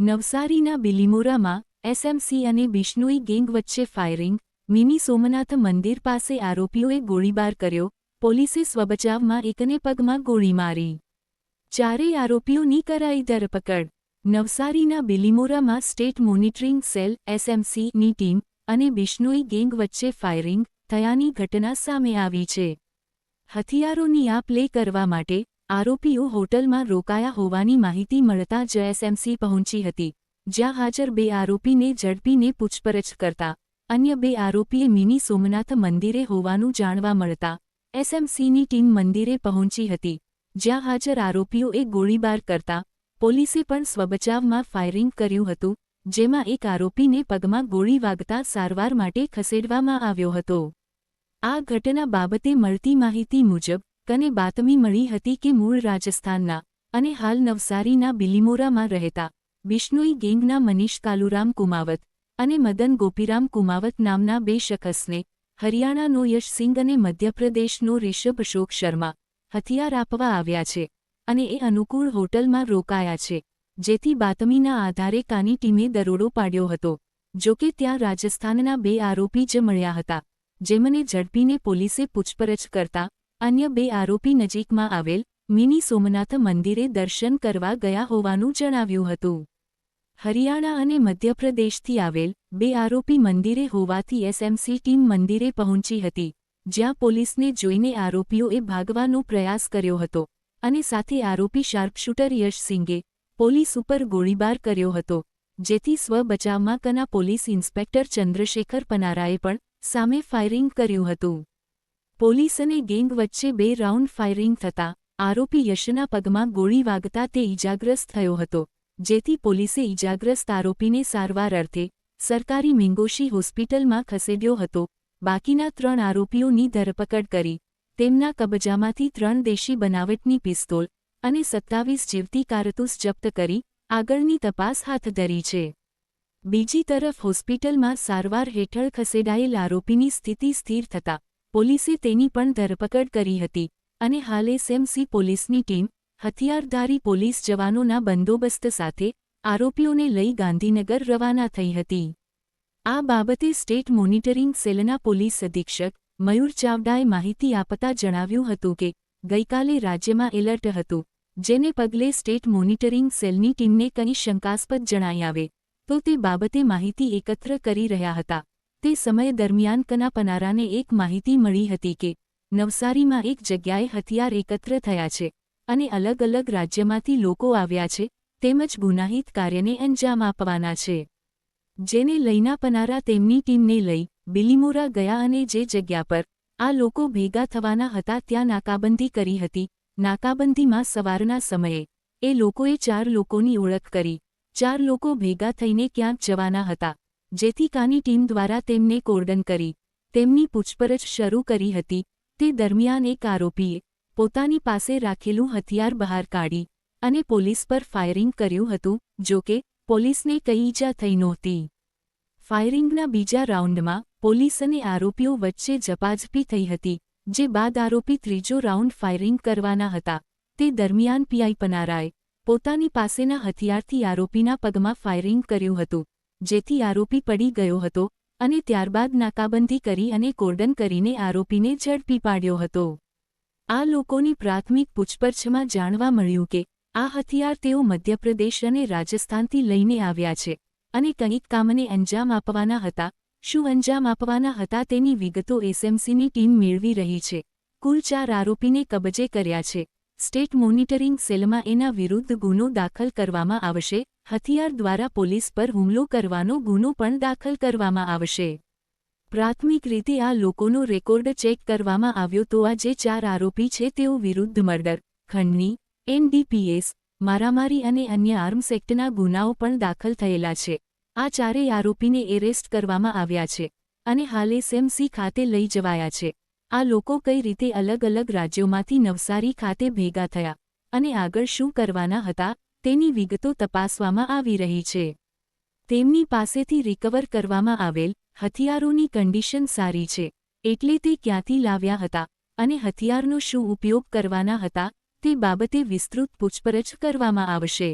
નવસારીના બિલીમોરામાં એસએમસી અને બિશ્નોઈ ગેંગ વચ્ચે ફાયરિંગ મિની સોમનાથ મંદિર પાસે આરોપીઓએ ગોળીબાર કર્યો, પોલીસે સ્વબચાવમાં એકને પગમાં ગોળી મારી. ચારેય આરોપીઓની કરાઈ ધરપકડ. નવસારીના બિલીમોરામાં સ્ટેટ મોનિટરિંગ સેલ, એસએમસીની ટીમ અને બિશ્નોઈ ગેંગ વચ્ચે ફાયરિંગ થયાની ઘટના સામે આવી છે. હથિયારોની આપ લે કરવા માટે આરોપીઓ હોટલમાં રોકાયા હોવાની માહિતી મળતા જ એસએમસી પહોંચી હતી, જ્યાં હાજર બે આરોપીને ઝડપીને પૂછપરછ કરતા, અન્ય બે આરોપીએ મિની સોમનાથ મંદિરે હોવાનું જાણવા મળતા, એસએમસીની ટીમ મંદિરે પહોંચી હતી, જ્યાં હાજર આરોપીઓએ ગોળીબાર કરતા, પોલીસે પણ સ્વબચાવમાં ફાયરિંગ કર્યું હતું, જેમાં એક આરોપીને પગમાં ગોળી વાગતા સારવાર માટે ખસેડવામાં આવ્યો હતો. આ ઘટના બાબતે મળતી માહિતી મુજબ કને બાતમી મળી હતી કે મૂળ રાજસ્થાનના અને હાલ નવસારીના બિલીમોરામાં રહેતા બિશ્નોઈ ગેંગના મનીષ કાલુરામ કુમાવત અને મદન ગોપીરામ કુમાવત નામના બે શખસને હરિયાણાનો યશસિંગ અને મધ્યપ્રદેશનો રિષભ અશોક શર્મા હથિયાર આપવા આવ્યા છે અને એ અનુકૂળ હોટલમાં રોકાયા છે, જેથી બાતમીના આધારે કાની ટીમે દરોડો પાડ્યો હતો. જોકે ત્યાં રાજસ્થાનના બે આરોપી જ મળ્યા હતા, જેમને ઝડપીને પોલીસે પૂછપરછ કરતા અન્ય બે આરોપી નજીકમાં આવેલ મિની સોમનાથ મંદિરે દર્શન કરવા ગયા હોવાનું જણાવ્યું હતું. હરિયાણા અને મધ્યપ્રદેશથી આવેલ બે આરોપી મંદિરે હોવાથી એસએમસી ટીમ મંદિરે પહોંચી હતી, જ્યાં પોલીસને જોઈને આરોપીઓએ ભાગવાનો પ્રયાસ કર્યો હતો અને સાથે આરોપી શાર્પશૂટર યશ સિંગે પોલીસ ઉપર ગોળીબાર કર્યો હતો, જેથી સ્વ બચાવમાં કના પોલીસ ઇન્સ્પેક્ટર ચંદ્રશેખર પનારાએ પણ સામે ફાયરિંગ કર્યું હતું. પોલીસ અને ગેંગ વચ્ચે બે રાઉન્ડ ફાયરિંગ થતાં, આરોપી યશના પગમાં ગોળી વાગતા તે ઇજાગ્રસ્ત થયો હતો, જેથી પોલીસે ઇજાગ્રસ્ત આરોપીને સારવાર અર્થે સરકારી મિંગોશી હોસ્પિટલમાં ખસેડ્યો હતો. બાકીના ત્રણ આરોપીઓની ધરપકડ કરી, તેમના કબજામાંથી ત્રણ દેશી બનાવટની પિસ્તોલ અને સત્તાવીસ જીવતી કારતૂસ જપ્ત કરી, આગળની તપાસ હાથ ધરી છે. બીજી તરફ હોસ્પિટલમાં સારવાર હેઠળ ખસેડાયેલ આરોપીની સ્થિતિ સ્થિર થતાં પોલીસે તેની પણ ધરપકડ કરી હતી અને હાલ એસએમસી પોલીસની ટીમ હથિયારધારી પોલીસ જવાનોના બંદોબસ્ત સાથે આરોપીઓને લઈ ગાંધીનગર રવાના થઈ હતી. આ બાબતે સ્ટેટ મોનિટરિંગ સેલના પોલીસ અધિક્ષક મયુર ચાવડાએ માહિતી આપતા જણાવ્યું હતું કે, ગઈકાલે રાજ્યમાં એલર્ટ હતું, જેને પગલે સ્ટેટ મોનિટરિંગ સેલની ટીમને કંઈ શંકાસ્પદ જણાઈ આવે, તો તે બાબતે માહિતી એકત્ર કરી રહ્યા હતા. તે સમય દરમિયાન કના પનારાને એક માહિતી મળી હતી કે, નવસારીમાં એક જગ્યાએ હથિયાર એકત્ર થયા છે અને અલગ અલગ રાજ્યમાંથી લોકો આવ્યા છે, તેમજ ગુનાહિત કાર્યને અંજામ આપવાના છે. જેને લઈના પનારા તેમની ટીમને લઈ બિલીમોરા ગયા અને જે જગ્યા પર આ લોકો ભેગા થવાના હતા ત્યાં નાકાબંધી કરી હતી. નાકાબંધીમાં સવારના સમયે એ લોકોએ ચાર લોકોની ઓળખ કરી. ચાર લોકો ભેગા થઈને ક્યાંક જવાના હતા. જેથી કાની ટીમ દ્વારા તેમને કોર્ડન કરી, તેમની પૂછપરછ શરૂ કરી હતી. તે દરમિયાન એક આરોપીએ પોતાની પાસે રાખેલું હથિયાર બહાર કાઢી અને પોલીસ પર ફાયરિંગ કર્યું હતું, જો કે પોલીસને કઈ ઈજા થઈ નહોતી. ફાયરિંગના બીજા રાઉન્ડમાં પોલીસ અને આરોપીઓ વચ્ચે ઝપાઝપી થઈ હતી, જે બાદ આરોપી ત્રીજો રાઉન્ડ ફાયરિંગ કરવાના હતા. તે દરમિયાન પીઆઈ પનારાએ પોતાની પાસેના હથિયારથી આરોપીના પગમાં ફાયરિંગ કર્યું હતું. જેથી આરોપી પડી ગયો હતો અને ત્યારબાદ નાકાબંધી કરી અને કોર્ડન કરીને આરોપીને ઝડપી પાડ્યો હતો. આ લોકોની પ્રાથમિક પૂછપરછમાં જાણવા મળ્યું કે, આ હથિયાર તેઓ મધ્યપ્રદેશ અને રાજસ્થાનથી લઈને આવ્યા છે અને કંઈક કામને અંજામ આપવાના હતા, શું અંજામ આપવાના હતા તેની વિગતો એસએમસીની ટીમ મેળવી રહી છે. કુલ ચાર આરોપીને કબજે કર્યા છે. સ્ટેટ મોનિટરિંગ સેલમાં એના વિરુદ્ધ ગુનો દાખલ કરવામાં આવશે, હથિયાર દ્વારા પોલીસ પર હુમલો કરવાનો ગુનો પણ દાખલ કરવામાં આવશે. પ્રાથમિક રીતે આ લોકોનો રેકોર્ડ ચેક કરવામાં આવ્યો તો આ જે ચાર આરોપી છે તેઓ વિરુદ્ધ મર્ડર ખંડની એનડીપીએસ, મારામારી અને અન્ય આર્મ્સ એક્ટના ગુનાઓ પણ દાખલ થયેલા છે. આ ચારેય આરોપીને એરેસ્ટ કરવામાં આવ્યા છે અને હાલે સેમસી ખાતે લઈ જવાયા છે. આ લોકો કઈ રીતે અલગ અલગ રાજ્યોમાંથી નવસારી ખાતે ભેગા થયા અને આગળ શું કરવાના હતા, તેની વિગતો તપાસવામાં આવી રહી છે તેમની પાસેથી રિકવર કરવામાં આવેલ હથિયારોની કન્ડિશન સારી છે, એટલે તે ક્યાંથી લાવ્યા હતા અને હથિયારનો શું ઉપયોગ કરવાના હતા, તે બાબતે વિસ્તૃત પૂછપરછ કરવામાં આવશે